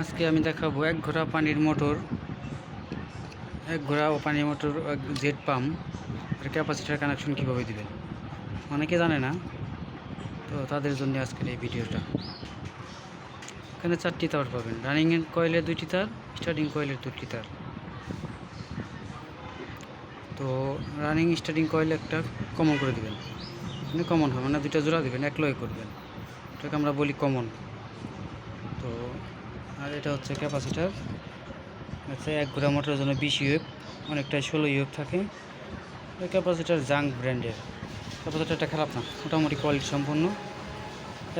আজকে আমি দেখাবো এক ঘোড়া পানির মোটর, এক ঘোড়া পানির মোটর এক জেট পাম্প, আর ক্যাপাসিটার কানেকশন কীভাবে দিবেন? অনেকে জানে না, তো তাদের জন্য আজকের এই ভিডিওটা। এখানে চারটি তার পাবেন, রানিং কয়েলের দুইটি তার, স্টার্টিং কয়েলের দুটি তার। তো রানিং, স্টার্টিং কয়েল একটা কমন করে দিবেন। মানে কমন হবে মানে দুইটা জোড়া দিবেন এক লয় করবেন। এটাকে আমরা বলি কমন তো আর এটা হচ্ছে ক্যাপাসিটার। আচ্ছা এক ঘোড়া মোটরের জন্য বিশ ইউএফ অনেকটা ষোলো ইউএফ থাকে। এই ক্যাপাসিটার জাঙ্ক ব্র্যান্ডের। ক্যাপাসিটারটা খারাপ না, মোটামুটি কোয়ালিটি সম্পন্ন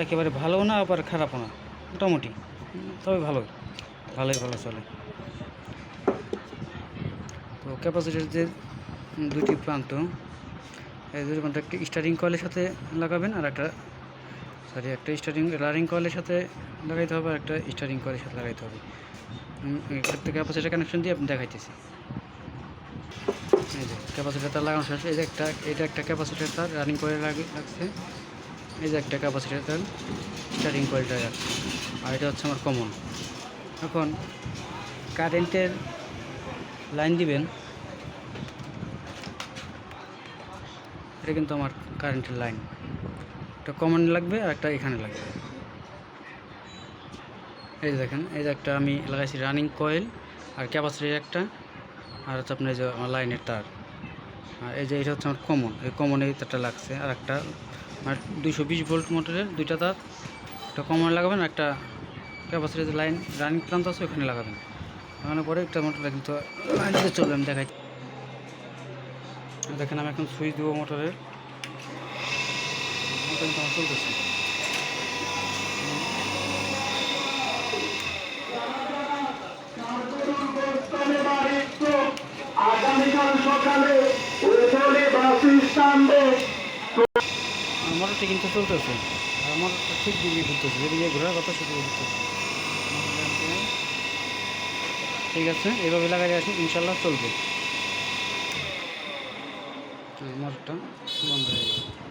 একেবারে ভালো না, আবার খারাপও না, মোটামুটি। তবে ভালোই ভালোই ভালো চলে। তো ক্যাপাসিটার যে দুটি প্রান্ত। এই দুটি প্রান্ত একটা স্টার্টিং কয়েলের সাথে লাগাবেন আর একটা সরি একটা স্টার্টিং রানিং কয়েলের সাথে লাগাইতে হবে আর একটা স্টার্টিং কয়েলের সাথে লাগাইতে হবে। উম, একটা ক্যাপাসিটার কানেকশন দিয়ে আপনি দেখাইতেছি। এই যে ক্যাপাসিটার তার লাগানো শেষ। এই যে একটা এটা একটা ক্যাপাসিটার তার রানিং কয়েল লাগে লাগছে। এই যে একটা ক্যাপাসিটার তার স্টার্টিং কয়েলটা যাচ্ছে। আর এটা হচ্ছে আমার কমন এখন কারেন্টের লাইন দিবেন। এটা কিন্তু আমার কারেন্টের লাইন একটা কমন লাগবে আর একটা এখানে লাগবে। এই যে দেখেন, এই যে একটা আমি লাগাইছি রানিং কয়েল আর ক্যাপাসিটির একটা, আর হচ্ছে আপনার এই যে আমার লাইনের তার। আর এই যে এটা হচ্ছে আমার কমন এই কমন এই তারটা লাগছে। আর একটা, আমার দুইশো বিশ ভোল্ট মোটরের দুইটা তার, একটা কমন লাগাবেন আর একটা ক্যাপাসিটির যে লাইন রানিং প্রান্ত আছে ওখানে লাগাবেন। লাগানোর পরে একটা মোটরটা কিন্তু চলবে, আমি দেখাই। দেখেন আমি এখন সুইচ দেবো মোটরের কিন্তু আমার চলতেছে। আগামীকাল আমার ঠিক দিকে ঘুরতেছে, যেদিকে ঘোরার কথা সেদিকে ঘুরতেছে। ঠিক আছে এইভাবে লাগাই আসুন, ইনশাল্লাহ চলবে। মোটরটা বন্ধ হয়ে গেল